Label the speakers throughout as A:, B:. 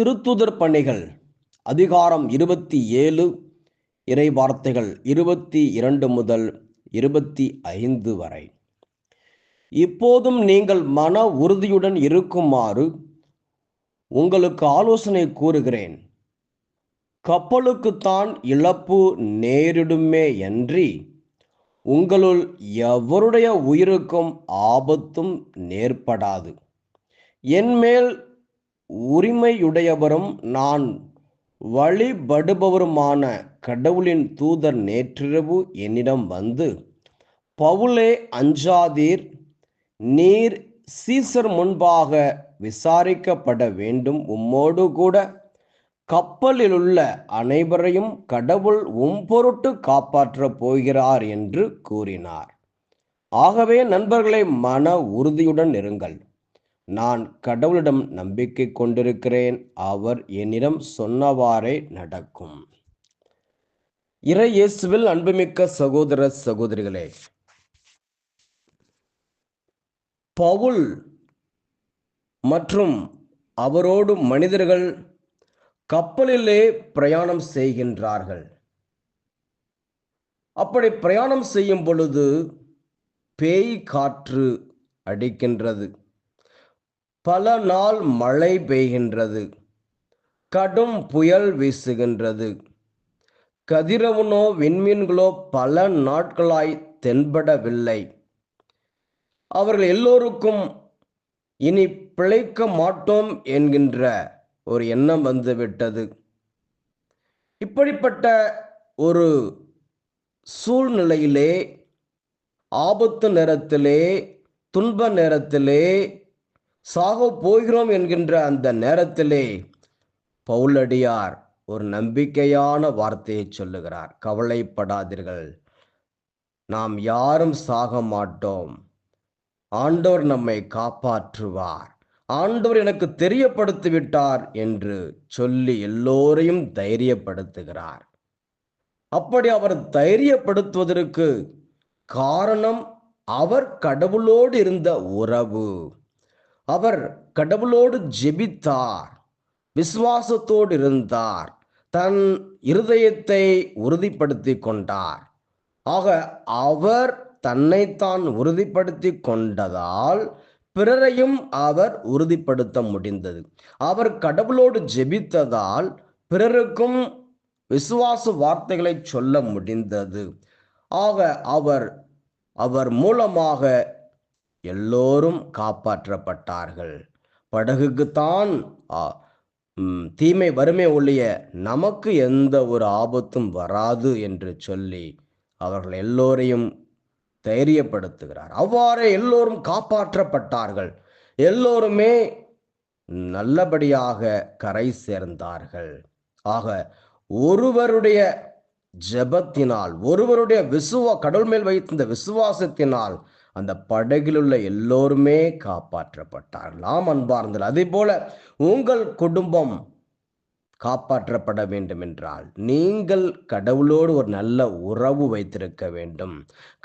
A: திருத்துதர் பணிகள். அதிகாரம் இருபத்தி ஏழு இறை வார்த்தைகள் இருபத்தி இரண்டு முதல் இருபத்தி ஐந்து வரை. இப்போதும் நீங்கள் மன உறுதியுடன் இருக்குமாறு உங்களுக்கு ஆலோசனை கூறுகிறேன். கப்பலுக்குத்தான் இழப்பு நேரிடுமே அன்றி உங்களுள் எவருடைய உயிருக்கும் ஆபத்தும் நேர்படாது என்மேல் உரிமையுடையவரும் நான். வழிபடுபவருமான கடவுளின் தூதர் நேற்றிரவு என்னிடம் வந்து பவுலே அஞ்சாதீர் நீர் சீசர் முன்பாக விசாரிக்கப்பட வேண்டும் உம்மோடு கூட. கப்பலில் உள்ள அனைவரையும் கடவுள் உம்பொருட்டு காப்பாற்றப் போகிறார் என்று கூறினார். ஆகவே நண்பர்களை மன உறுதியுடன் இருங்கள். நான் கடவுளிடம் நம்பிக்கை கொண்டிருக்கிறேன். அவர் என்னிடம் சொன்னவாறே நடக்கும். இறை இயேசுவில் அன்புமிக்க சகோதர சகோதரிகளே பவுல் மற்றும் அவரோடு மனிதர்கள் கப்பலிலே பிரயாணம் செய்கின்றார்கள். அப்படி பிரயாணம் செய்யும் பொழுது பேய் காற்று அடிக்கின்றது. பல நாள் மழை பெய்கின்றது. கடும் புயல் வீசுகின்றது. கதிரவனோ விண்மீன்களோ பல நாட்களாய் தென்படவில்லை. அவர்கள் எல்லோருக்கும் இனி பிழைக்க மாட்டோம் என்கின்ற ஒரு எண்ணம் வந்துவிட்டது. இப்படிப்பட்ட ஒரு சூழ்நிலையிலே ஆபத்து நேரத்திலே துன்ப நேரத்திலே சாக போகிறோம் என்கின்ற அந்த நேரத்திலே பவுலடியார் ஒரு நம்பிக்கையான வார்த்தையை சொல்லுகிறார். கவலைப்படாதீர்கள். நாம் யாரும் சாக மாட்டோம். ஆண்டவர் நம்மை காப்பாற்றுவார். ஆண்டவர் எனக்கு தெரியப்படுத்தி விட்டார் என்று சொல்லி எல்லோரையும் தைரியப்படுத்துகிறார். அப்படி அவர் தைரியப்படுத்துவதற்கு காரணம் அவர் கடவுளோடு இருந்த உறவு. அவர் கடவுளோடு ஜெபித்தார் விசுவாசத்தோடு இருந்தார் தன் இருதயத்தை உறுதிப்படுத்தி கொண்டார். ஆக அவர் தன்னைத்தான் உறுதிப்படுத்தி கொண்டதால் பிறரையும் அவர் உறுதிப்படுத்த முடிந்தது. அவர் கடவுளோடு ஜெபித்ததால் பிறருக்கும் விசுவாச வார்த்தைகளை சொல்ல முடிந்தது. ஆக அவர் அவர் மூலமாக எல்லோரும் காப்பாற்றப்பட்டார்கள். படகுக்குத்தான் தீமை வறுமை ஒழிய நமக்கு எந்த ஒரு ஆபத்தும் வராது என்று சொல்லி அவர்கள் எல்லோரையும் தைரியப்படுத்துகிறார். அவ்வாறே எல்லோரும் காப்பாற்றப்பட்டார்கள். எல்லோருமே நல்லபடியாக கரை சேர்ந்தார்கள். ஆக ஒருவருடைய ஜபத்தினால் ஒருவருடைய விசுவா கடவுள் மேல் வைத்திருந்த விசுவாசத்தினால் அந்த படகில் உள்ள எல்லோருமே காப்பாற்றப்பட்டார்களாம் அன்பார்ந்தல் அதே போல உங்கள் குடும்பம் காப்பாற்றப்பட வேண்டும் என்றால் நீங்கள் கடவுளோடு ஒரு நல்ல உறவு வைத்திருக்க வேண்டும்.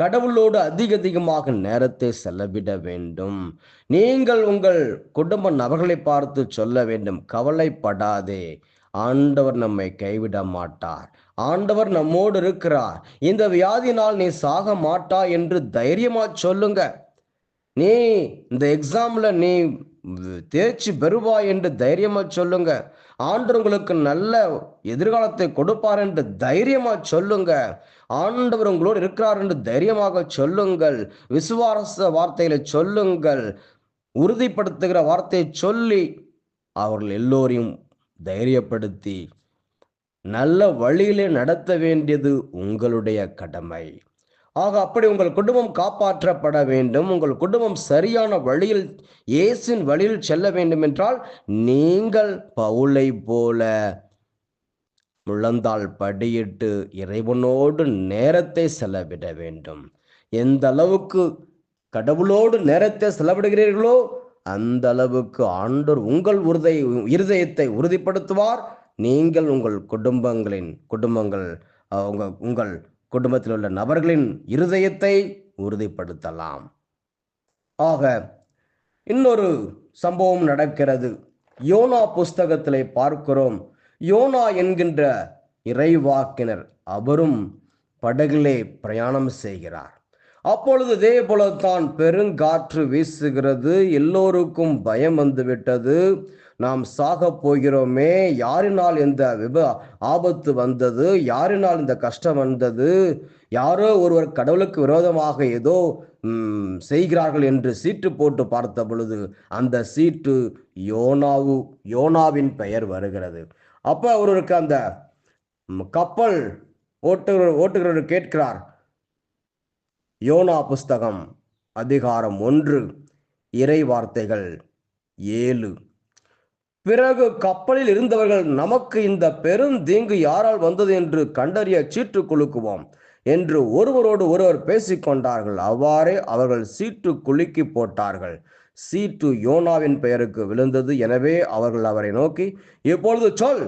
A: கடவுளோடு அதிக அதிகமாக நேரத்தை செலவிட வேண்டும். நீங்கள் உங்கள் குடும்ப நபர்களை பார்த்து சொல்ல வேண்டும் கவலைப்படாதே ஆண்டவர் நம்மை கைவிட மாட்டார். ஆண்டவர் நம்மோடு இருக்கிறார். இந்த வியாதினால் நீ சாக மாட்டா என்று தைரியமா சொல்லுங்க. நீ இந்த எக்ஸாம்ல நீ தேர்ச்சி பெறுவா என்று தைரியமா சொல்லுங்க. ஆண்டவர் உங்களுக்கு நல்ல எதிர்காலத்தை கொடுப்பார் என்று தைரியமா சொல்லுங்க. ஆண்டவர் உங்களோடு இருக்கிறார் என்று தைரியமாக சொல்லுங்கள். விசுவாச வார்த்தைகளை சொல்லுங்கள். உறுதிப்படுத்துகிற வார்த்தையை சொல்லி அவர்கள் எல்லோரையும் தைரியப்படுத்தி நல்ல வழியிலே நடத்த வேண்டியது உங்களுடைய கடமை. ஆக அப்படி உங்கள் குடும்பம் காப்பாற்றப்பட வேண்டும். உங்கள் குடும்பம் சரியான வழியில் இயேசின் வழியில் செல்ல வேண்டும் என்றால் நீங்கள் பவுலை போல முழந்தால் படியிட்டு இறைவனோடு நேரத்தை செலவிட வேண்டும். எந்த அளவுக்கு கடவுளோடு நேரத்தை செலவிடுகிறீர்களோ அந்த அளவுக்கு ஆண்டோர் உங்கள் உறுதை இருதயத்தை உறுதிப்படுத்துவார். நீங்கள் உங்கள் குடும்பங்களின் குடும்பங்கள் உங்கள் உங்கள் குடும்பத்தில் உள்ள நபர்களின் இருதயத்தை உறுதிப்படுத்தலாம். ஆக இன்னொரு சம்பவம் நடக்கிறது. யோனா புஸ்தகத்திலே பார்க்கிறோம். யோனா என்கின்ற இறைவாக்கினர் அவரும் படகிலே பிரயாணம் செய்கிறார். அப்பொழுது இதே போலத்தான் பெருங்காற்று வீசுகிறது. எல்லோருக்கும் பயம் வந்துவிட்டது. நாம் சாக போகிறோமே. யாரினால் இந்த விப ஆபத்து வந்தது? யாரினால் இந்த கஷ்டம் வந்தது? யாரோ ஒருவர் கடவுளுக்கு விரோதமாக ஏதோ செய்கிறார்கள் என்று சீட்டு போட்டு பார்த்த பொழுது அந்த சீட்டு யோனாவு யோனாவின் பெயர் வருகிறது. அப்போ அவருக்கு அந்த கப்பல் ஓட்டுகிறவர் ஓட்டுகிறவர் கேட்கிறார் யோனா புஸ்தகம் அதிகாரம் ஒன்று இறை வார்த்தைகள் ஏழு. பிறகு கப்பலில் இருந்தவர்கள் நமக்கு இந்த பெருந்தீங்கு யாரால் வந்தது என்று கண்டறிய சீட்டு குலுக்குவோம் என்று ஒருவரோடு ஒருவர் பேசிக்கொண்டார்கள். அவ்வாறே அவர்கள் சீட்டு குலுக்கி போட்டார்கள். சீட்டு யோனாவின் பெயருக்கு விழுந்தது. எனவே அவர்கள் அவரை நோக்கி இப்பொழுது சொல்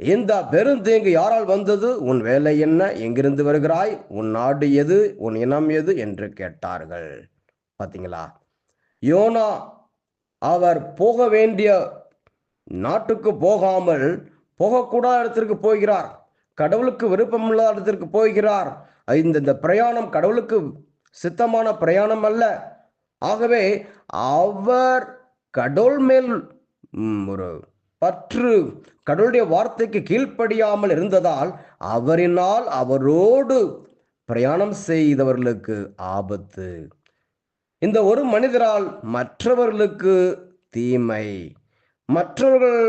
A: இந்த பெருந்தீங்கு யாரால் வந்தது? உன் வேலை என்ன? எங்கிருந்து வருகிறாய்? உன் நாடு எது? உன் இனம் எது? என்று கேட்டார்கள். பாத்தீங்களா? யோனா அவர் போக வேண்டிய நாட்டுக்கு போகாமல் போகக்கூடாத இடத்திற்கு போகிறார். கடவுளுக்கு விருப்பமில்லாத இடத்திற்கு போகிறார். இந்த இந்த பிரயாணம் கடவுளுக்கு சித்தமான பிரயாணம் அல்ல. ஆகவே அவர் கடவுள் மேல் ஒரு பற்று கடவுளுடைய வார்த்தைக்கு கீழ்ப்படியாமல் இருந்ததால் அவரினால் அவரோடு பிரயாணம் செய்தவர்களுக்கு ஆபத்து. இந்த ஒரு மனிதரால் மற்றவர்களுக்கு தீமை. மற்றவர்கள்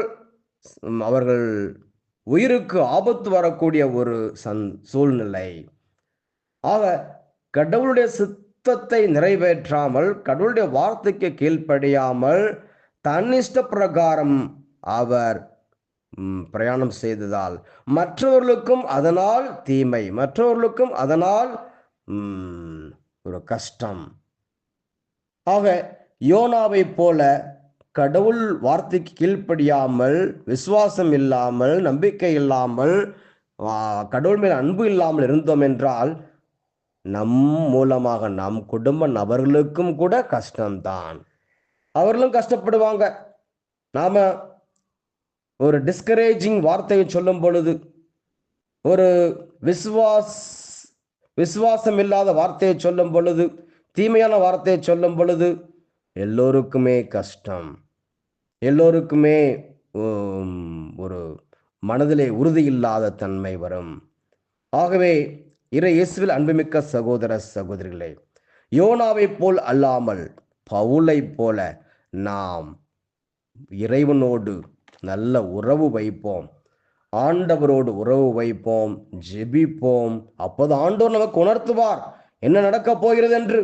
A: அவர்கள் உயிருக்கு ஆபத்து வரக்கூடிய ஒரு சந் சூழ்நிலை. ஆக கடவுளுடைய சித்தத்தை நிறைவேற்றாமல் கடவுளுடைய வார்த்தைக்கு கீழ்ப்படியாமல் தன்னிஷ்ட பிரகாரம் அவர் பிரயாணம் செய்ததால் மற்றவர்களுக்கும் அதனால் தீமை மற்றவர்களுக்கும் அதனால் ஒரு கஷ்டம். ஆக யோனாவை போல கடவுள் வார்த்தைக்கு கீழ்ப்படியாமல் விசுவாசம் இல்லாமல் நம்பிக்கை இல்லாமல் கடவுள் மேல் அன்பு இல்லாமல் இருந்தோம் என்றால் நம் மூலமாக நம் குடும்ப நபர்களுக்கும் கூட கஷ்டம்தான். அவர்களும் கஷ்டப்படுவாங்க. நாம ஒரு டிஸ்கரேஜிங் வார்த்தையை சொல்லும் பொழுது ஒரு விசுவாஸ் விசுவாசம் இல்லாத வார்த்தையை சொல்லும் பொழுது தீமையான வார்த்தையை சொல்லும் பொழுது எல்லோருக்குமே கஷ்டம். எல்லோருக்குமே ஒரு மனதிலே உறுதி இல்லாத தன்மை வரும். ஆகவே இறை இயேசுவில் அன்புமிக்க சகோதர சகோதரிகளே யோனாவைப் போல் அல்லாமல் பவுலைப் போல நாம் இறைவனோடு நல்ல உறவு வைப்போம். ஆண்டவரோடு உறவு வைப்போம் ஜெபிப்போம். அப்போது ஆண்டோர் நமக்கு உணர்த்துவார் என்ன நடக்கப் போகிறது என்று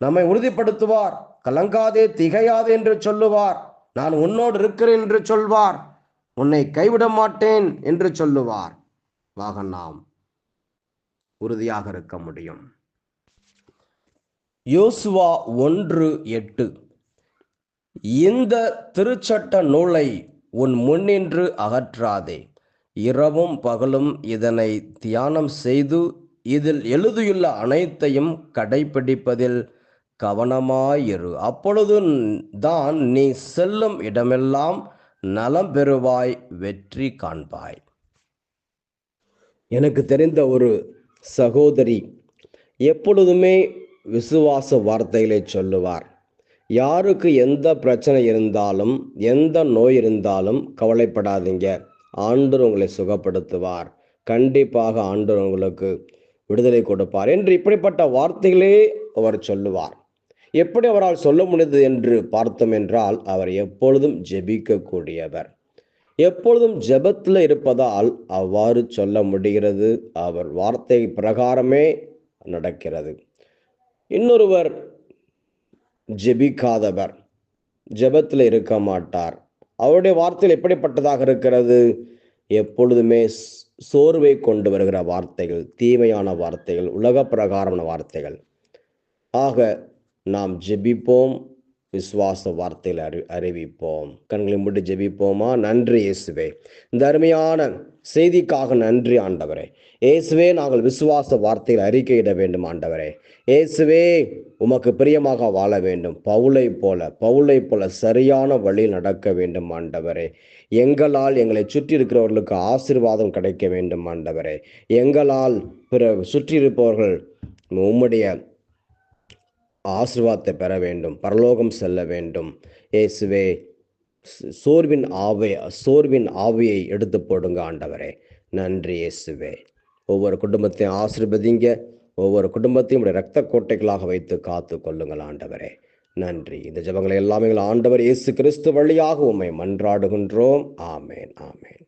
A: நம்மை உறுதிப்படுத்துவார் கலங்காதே திகையாதே என்று சொல்லுவார். நான் உன்னோடு இருக்கிறேன் என்று சொல்வார். உன்னை கைவிட மாட்டேன் என்று சொல்லுவார். வாக நாம் உறுதியாக இருக்க முடியும். யோசுவா ஒன்று எட்டு. இந்த திருச்சட்ட நூலை உன் முன்னின்று அகற்றாதே. இரவும் பகலும் இதனை தியானம் செய்து இதில் எழுதியுள்ள அனைத்தையும் கடைபிடிப்பதில் கவனமாயிரு. அப்பொழுது தான் நீ செல்லும் இடமெல்லாம் நலம் பெறுவாய் வெற்றி காண்பாய். எனக்கு தெரிந்த ஒரு சகோதரி எப்பொழுதுமே விசுவாச வார்த்தைகளை சொல்லுவார். யாருக்கு எந்த பிரச்சனை இருந்தாலும் எந்த நோய் இருந்தாலும் கவலைப்படாதீங்க. ஆண்டவர் உங்களை சுகப்படுத்துவார். கண்டிப்பாக ஆண்டவர் உங்களுக்கு விடுதலை கொடுப்பார் என்று இப்படிப்பட்ட வார்த்தைகளே அவர் சொல்லுவார். எப்படி அவரால் சொல்ல முடிந்தது என்று பார்த்தோம் என்றால் அவர் எப்பொழுதும் ஜெபிக்கக்கூடியவர். எப்பொழுதும் ஜெபத்தில் இருப்பதால் அவ்வாறு சொல்ல முடிகிறது. அவர் வார்த்தை பிரகாரமே நடக்கிறது. இன்னொருவர் ஜெபிக்காதவர். ஜெபத்தில் இருக்க மாட்டார். அவருடைய வார்த்தைகள் எப்படிப்பட்டதாக இருக்கிறது? எப்பொழுதுமே சோர்வை கொண்டு வருகிற வார்த்தைகள் தீமையான வார்த்தைகள் உலக பிரகாரமான வார்த்தைகள். ஆக நாம் ஜெபிப்போம். விசுவாச வார்த்தையில் அறி அறிவிப்போம். கண்களை மூடி ஜெபிப்போமா? நன்றி இயேசுவே. இந்த அருமையான செய்திக்காக நன்றி ஆண்டவரே. இயேசுவே நாங்கள் விசுவாச வார்த்தையில் அறிக்கையிட வேண்டும் ஆண்டவரே. இயேசுவே உமக்கு பிரியமாக வாழ வேண்டும். பவுளை போல பவுளை போல சரியான வழியில் நடக்க வேண்டும் ஆண்டவரே. எங்களால் எங்களை சுற்றி இருக்கிறவர்களுக்கு ஆசீர்வாதம் கிடைக்க வேண்டும் ஆண்டவரே. எங்களால் பிற சுற்றி இருப்பவர்கள் உம்முடைய ஆசிர்வாதத்தை பெற வேண்டும் பரலோகம் செல்ல வேண்டும். இயேசுவே சோர்வின் ஆவை சோர்வின் ஆவியை எடுத்து போடுங்க ஆண்டவரே. நன்றி இயேசுவே. ஒவ்வொரு குடும்பத்தையும் ஆசிர்வதிங்க ஒவ்வொரு குடும்பத்தையும் உடைய கோட்டைகளாக வைத்து காத்து கொள்ளுங்கள் ஆண்டவரே. நன்றி. இந்த ஜெபங்களை எல்லாமே ஆண்டவர் இயேசு கிறிஸ்து வழியாக உம்மை மன்றாடுகின்றோம். ஆமேன் ஆமேன்.